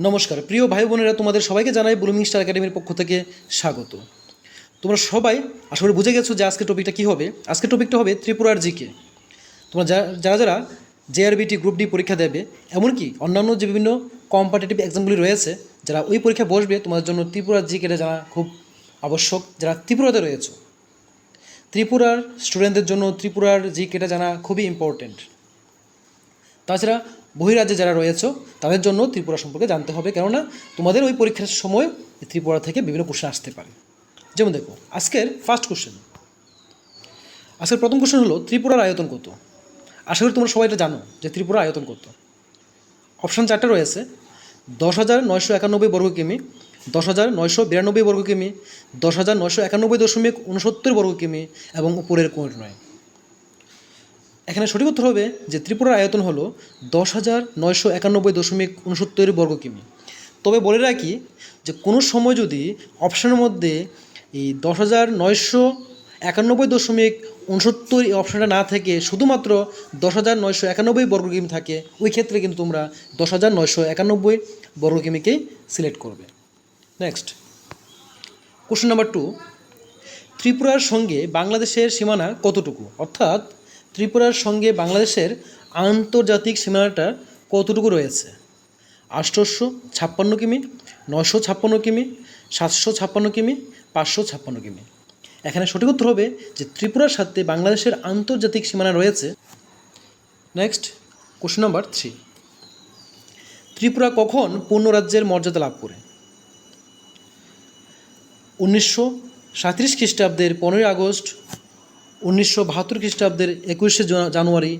নমস্কার। প্রিয় ভাই বোনেরা, তোমাদের সবাইকে জানাই ব্লুমিং স্টার একাডেমির পক্ষ থেকে স্বাগত। তোমরা সবাই করি বুঝে গেছো যে আজকের টপিকটা কী হবে? আজকের টপিকটা হবে ত্রিপুরার জিকে তোমরা যারা যারা জেআরবিটি গ্রুপ ডি পরীক্ষা দেবে, এমনকি অন্যান্য যে বিভিন্ন কম্পারেটিভ এক্সামগুলি রয়েছে, যারা ওই পরীক্ষা বসবে, তোমাদের জন্য ত্রিপুরার জিকেটা জানা খুব আবশ্যক। যারা ত্রিপুরাতে রয়েছে, ত্রিপুরার স্টুডেন্টদের জন্য ত্রিপুরার জিকেটা জানা খুবই ইম্পর্টেন্ট তাছাড়া বহিরাজ্যে যারা রয়েছে, তাদের জন্য ত্রিপুরা সম্পর্কে জানতে হবে। কেননা তোমাদের ওই পরীক্ষার সময় ত্রিপুরা থেকে বিভিন্ন কোশ্চেন আসতে পারে। যেমন দেখো, আজকের ফার্স্ট কোশ্চেন আজকের প্রথম কোশ্চেন হলো, ত্রিপুরার আয়তন কত? আশা করি তোমরা সবাই এটা জানো যে ত্রিপুরার আয়তন কত। অপশান চারটে রয়েছে। দশ হাজার নয়শো একানব্বই বর্গ কিমি, দশ হাজার নয়শো বিরানব্বই বর্গ কিমি, দশ হাজার নয়শো একানব্বই দশমিক উনসত্তর বর্গ কিমি এবং উপরের কোনটি নয়। এখানে সঠিক উত্তর হবে যে ত্রিপুরার আয়তন হলো দশ হাজার নয়শো একানব্বই দশমিক উনসত্তর বর্গ কিমি। তবে বলে রাখি যে কোনো সময় যদি অপশানের মধ্যে এই দশ হাজার নয়শো একানব্বই দশমিক উনসত্তর এই অপশানটা না থেকে, শুধুমাত্র দশ হাজার নয়শো একানব্বই বর্গ কিমি থাকে, ওই ক্ষেত্রে কিন্তু তোমরা দশ হাজার নয়শো একানব্বই বর্গ কিমিকেই সিলেক্ট করবে। নেক্সট কোশ্চেন নাম্বার টু ত্রিপুরার সঙ্গে বাংলাদেশের সীমানা কতটুকু? অর্থাৎ ত্রিপুরার সঙ্গে বাংলাদেশের আন্তর্জাতিক সীমানাটা কতটুকু রয়েছে? আষ্টশো ছাপ্পান্ন কিমি নশো ছাপ্পান্ন কিমি, সাতশো ছাপ্পান্ন কিমি, পাঁচশো ছাপ্পান্ন কিমি। এখানে সঠিক উত্তর হবে যে ত্রিপুরার সাথে বাংলাদেশের আন্তর্জাতিক সীমানা রয়েছে। নেক্সট কোশ্চেন নাম্বার থ্রি ত্রিপুরা কখন পূর্ণ রাজ্যের মর্যাদা লাভ করে? উনিশশো সাঁত্রিশ খ্রিস্টাব্দের পনেরোই আগস্ট উনিশশো বাহাত্তর খ্রিস্টাব্দের একুশে জানুয়ারি,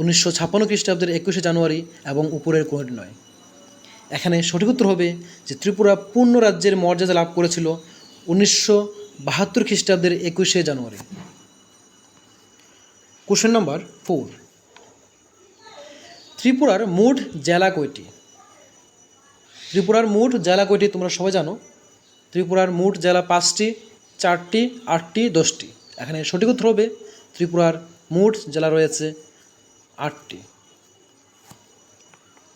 উনিশশো ছাপ্পান্ন খ্রিস্টাব্দের একুশে জানুয়ারি এবং উপরের কোনোটি নয়। এখানে সঠিক উত্তর হবে যে ত্রিপুরা পূর্ণ রাজ্যের মর্যাদা লাভ করেছিল উনিশশো বাহাত্তর খ্রিস্টাব্দের একুশে জানুয়ারি। কোশ্চেন নাম্বার ফোর ত্রিপুরার মোট জেলা কয়টি? ত্রিপুরার মোট জেলা কয়টি তোমরা সবাই জানো? ত্রিপুরার মোট জেলা পাঁচটি, চারটি, আটটি, দশটি। এখানে সঠিক উত্তর হবে ত্রিপুরার মোট জেলা রয়েছে আটটি।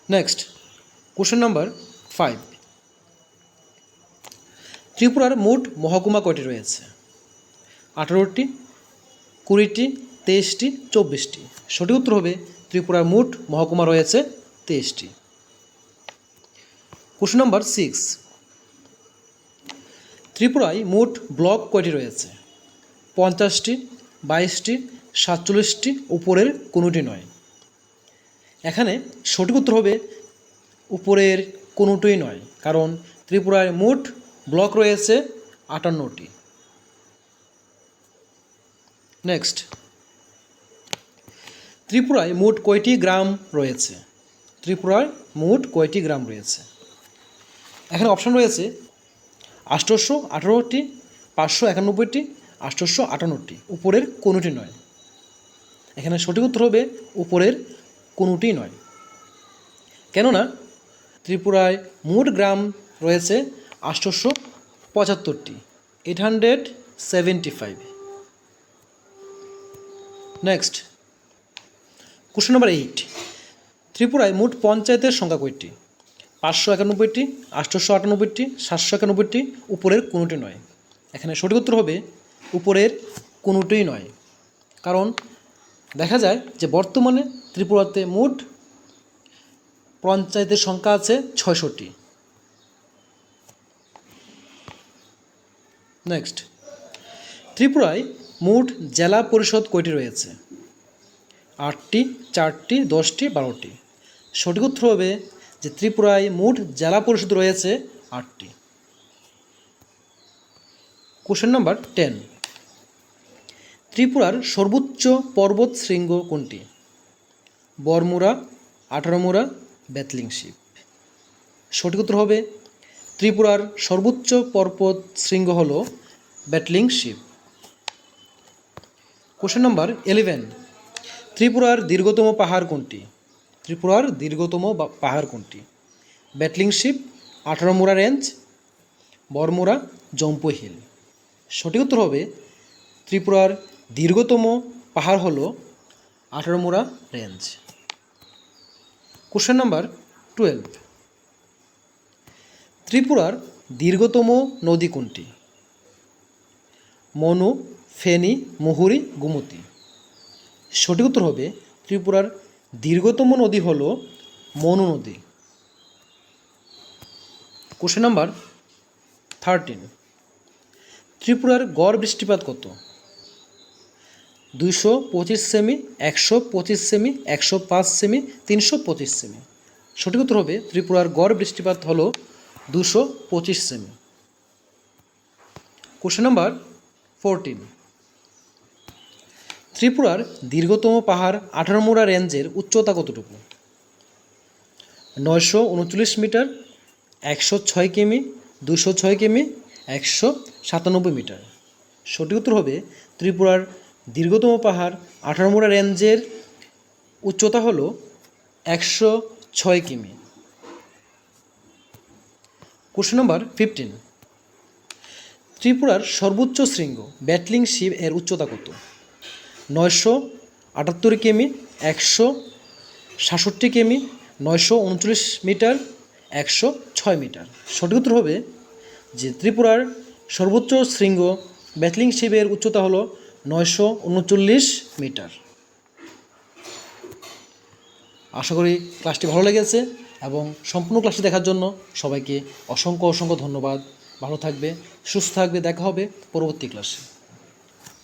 নেক্সট কোশ্চেন নাম্বার ফাইভ ত্রিপুরার মোট মহকুমা কয়টি রয়েছে? আঠারোটি, কুড়িটি, তেইশটি, চব্বিশটি। সঠিক উত্তর হবে ত্রিপুরার মোট মহকুমা রয়েছে তেইশটি। কোশ্চেন নাম্বার সিক্স ত্রিপুরায় মোট ব্লক কয়টি রয়েছে? পঞ্চাশটি, বাইশটি, সাতচল্লিশটি উপরের কোনোটি নয়। এখানে সঠিক উত্তর হবে উপরের কোনোটিই নয়, কারণ ত্রিপুরায় মোট ব্লক রয়েছে আটান্নটি। নেক্সট। ত্রিপুরায় মোট কয়টি গ্রাম রয়েছে? ত্রিপুরায় মোট কয়টি গ্রাম রয়েছে? এখানে অপশান রয়েছে আষ্টশো আঠারোটি, পাঁচশো একানব্বইটি আষ্টশো আটান্নটি। উপরের কোনোটি নয়। এখানে সঠিক উত্তর হবে উপরের কোনোটি নয়। কেননা ত্রিপুরায় মোট গ্রাম রয়েছে আষ্টশো পঁচাত্তরটি eight hundred seventy five next question number eight ত্রিপুরায় মোট পঞ্চায়েতের সংখ্যা কয়টি? পাঁচশো একানব্বইটি আটশোশো আটানব্বইটি সাতশো একানব্বইটি, উপরের কোনোটি নয়। এখানে সঠিক উত্তর হবে উপরের কোনোটিই নয়। কারণ দেখা যায় যে বর্তমানে ত্রিপুরাতে মোট পঞ্চায়েতের সংখ্যা আছে ছয়শোটি নেক্সট ত্রিপুরায় মোট জেলা পরিষদ কয়টি রয়েছে? আটটি, চারটি, দশটি, বারোটি। সঠিক উত্তর হবে যে ত্রিপুরায় মোট জেলা পরিষদ রয়েছে আটটি। কোশ্চেন নাম্বার টেন ত্রিপুরার সর্বোচ্চ পর্বত শৃঙ্গ কোনটি? বরমুরা আঠারোমুরা ব্যাতলিং শিপ সঠিক উত্তর হবে, ত্রিপুরার সর্বোচ্চ পর্বত শৃঙ্গ হল Betling Shib question number eleven ত্রিপুরার দীর্ঘতম পাহাড় কোনটি? ত্রিপুরার দীর্ঘতম পাহাড় কোনটি? Betling Shib Atharamura range Baramura Jampui hill. সঠিক উত্তর হবে, ত্রিপুরার দীর্ঘতম পাহাড় হল Atharamura range. Question number twelve ত্রিপুরার দীর্ঘতম নদী কোনটি? মনু, ফেনী, মুহুরী, গোমতী। সঠিক উত্তর হবে ত্রিপুরার দীর্ঘতম নদী হল মনু নদী। কোশ্চেন নাম্বার থার্টিন ত্রিপুরার গড় বৃষ্টিপাত কত? দুইশো পঁচিশ সেমি একশো পঁচিশ সেমি একশো পাঁচ সেমি তিনশো পঁচিশ সেমি সঠিক উত্তর হবে ত্রিপুরার গড় বৃষ্টিপাত হল দুশো পঁচিশ সেমি কোশ্চেন নাম্বার ফোরটিন ত্রিপুরার দীর্ঘতম পাহাড় আঠারোমোড়া রেঞ্জের উচ্চতা কতটুকু? নয়শো উনচল্লিশ মিটার, একশো ছয় কিমি দুশো ছয় কিমি, একশো সাতানব্বই মিটার। সঠিক উত্তর হবে ত্রিপুরার দীর্ঘতম পাহাড়, আঠারোমোড়া রেঞ্জের উচ্চতা হল একশো ছয় কিমি। কোশ্চেন নম্বর ফিফটিন ত্রিপুরার সর্বোচ্চ শৃঙ্গ, ব্যাটলিং শিব এর উচ্চতা কত? নয়শো আটাত্তর কিমি, একশো সাতষট্টি কিমি, নয়শো উনচল্লিশ মিটার, একশো ছয় মিটার। সঠিক উত্তর হবে যে ত্রিপুরার সর্বোচ্চ শৃঙ্গ, ব্যাটলিং শিবের উচ্চতা হলো নয়শো উনচল্লিশ মিটার। আশা করি ক্লাসটি ভালো লেগেছে এবং সম্পূর্ণ ক্লাসটি দেখার জন্য সবাইকে অসংখ্য অসংখ্য ধন্যবাদ। ভালো থাকবে, সুস্থ থাকবে, দেখা হবে পরবর্তী ক্লাসে।